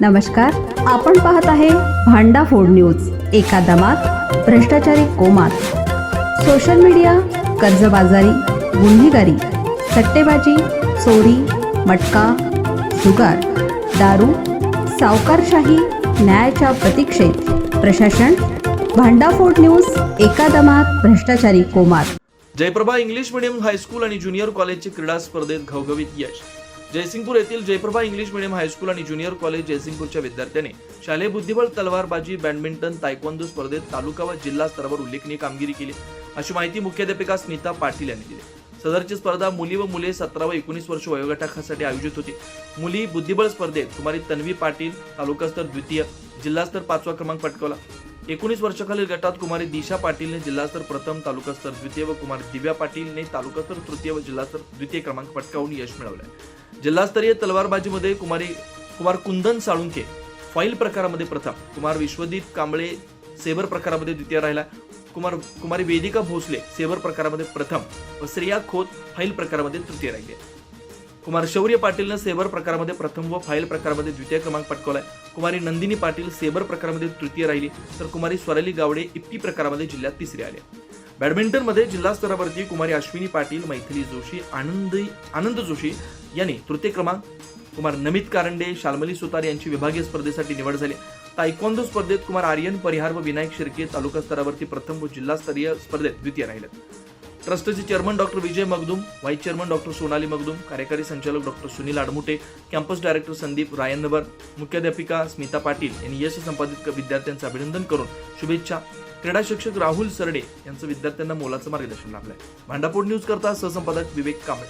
नमस्कार आपण पाहत आहे भांडा फोड न्यूज एका दमात भ्रष्टाचारी कोमात. सोशल मीडिया कर्जबाजारी गुन्हेगारी सट्टेबाजी चोरी मटका जुगार दारू सावकारशाही न्यायाच्या प्रतीक्षेत. प्रशासन भांडाफोड न्यूज एका दमात भ्रष्टाचारी कोमात. Jayprabha English medium high school आणि ज्युनियर कॉलेजचे क्रीडा स्पर्धेत घवघवीत यश. जयसिंगपूर येथील Jayprabha English medium high school आणि ज्युनियर कॉलेज जयसिंगपूरच्या विद्यार्थ्यांनी शालेय बुद्धिबळ तलवारबाजी बॅडमिंटन तायक्वांदो स्पर्धेत तालुका व जिल्हा स्तरावर उल्लेखनीय कामगिरी केली. अशी माहिती मुख्याध्यापिका स्मिता पाटील यांनी दिली. सदरची स्पर्धा मुली व मुले सतरा व एकोणीस वर्ष वयोगटासाठी आयोजित होती. मुली बुद्धिबळ स्पर्धेत कुमारी तन्वी पाटील तालुकास्तर द्वितीय जिल्हास्तर पाचवा क्रमांक पटकावला. एकोणीस वर्षाखालील गटात कुमारी दिशा पाटीलने जिल्हास्तर प्रथम तालुकास्तर द्वितीय व कुमारी दिव्या पाटीलने तालुकास्तर तृतीय व जिल्हास्तर द्वितीय क्रमांक पटकावून यश मिळवले. जिल्हास्तरीय तलवारबाजीमध्ये कुमारी कुमार कुंदन साळुंके फाईल प्रकारामध्ये प्रथम कुमार विश्वदीप कांबळे सेबर प्रकारामध्ये द्वितीय राहिला कुमार कुमारी वेदिका भोसले सेबर प्रकारामध्ये प्रथम व श्रेया खोत फाईल प्रकारामध्ये तृतीय राहिले. कुमार शौर्य पाटीलनं सेबर प्रकारामध्ये प्रथम व फाईल प्रकारामध्ये द्वितीय क्रमांक पटकावलाय. कुमारी नंदिनी पाटील सेबर प्रकारामध्ये तृतीय राहिली तर कुमारी स्वराली गावडे इप्पी प्रकारामध्ये जिल्ह्यात तिसरी आले. बॅडमिंटनमध्ये जिल्हा स्तरावरती कुमारी अश्विनी पाटील मैथिली जोशी आनंदी आनंद जोशी यांनी तृतीय क्रमांक कुमार नमित कारंडे शाल्मली सुतार यांची विभागीय स्पर्धेसाठी निवड झाली. तायकोंदो स्पर्धेत कुमार आर्यन परिहार व विनायक शिर्के तालुका स्तरावरती प्रथम व जिल्हास्तरीय स्पर्धेत द्वितीय राहिले ट्रस्टचे chairman doctor Vijay Magdum vice chairman doctor Sonali Magdum कार्यकारी संचालक doctor Sunil Admute campus director Sandeep Raynawar मुख्याध्यापिका स्मिता पाटील यांनी यश संपादित विद्यार्थ्यांचं अभिनंदन करून शुभेच्छा. क्रीडा शिक्षक राहुल सरडे यांचं विद्यार्थ्यांना मोलाचं मार्गदर्शन लाभलंय. भांडापूर न्यूज करता सहसंपादक विवेक कांबळे.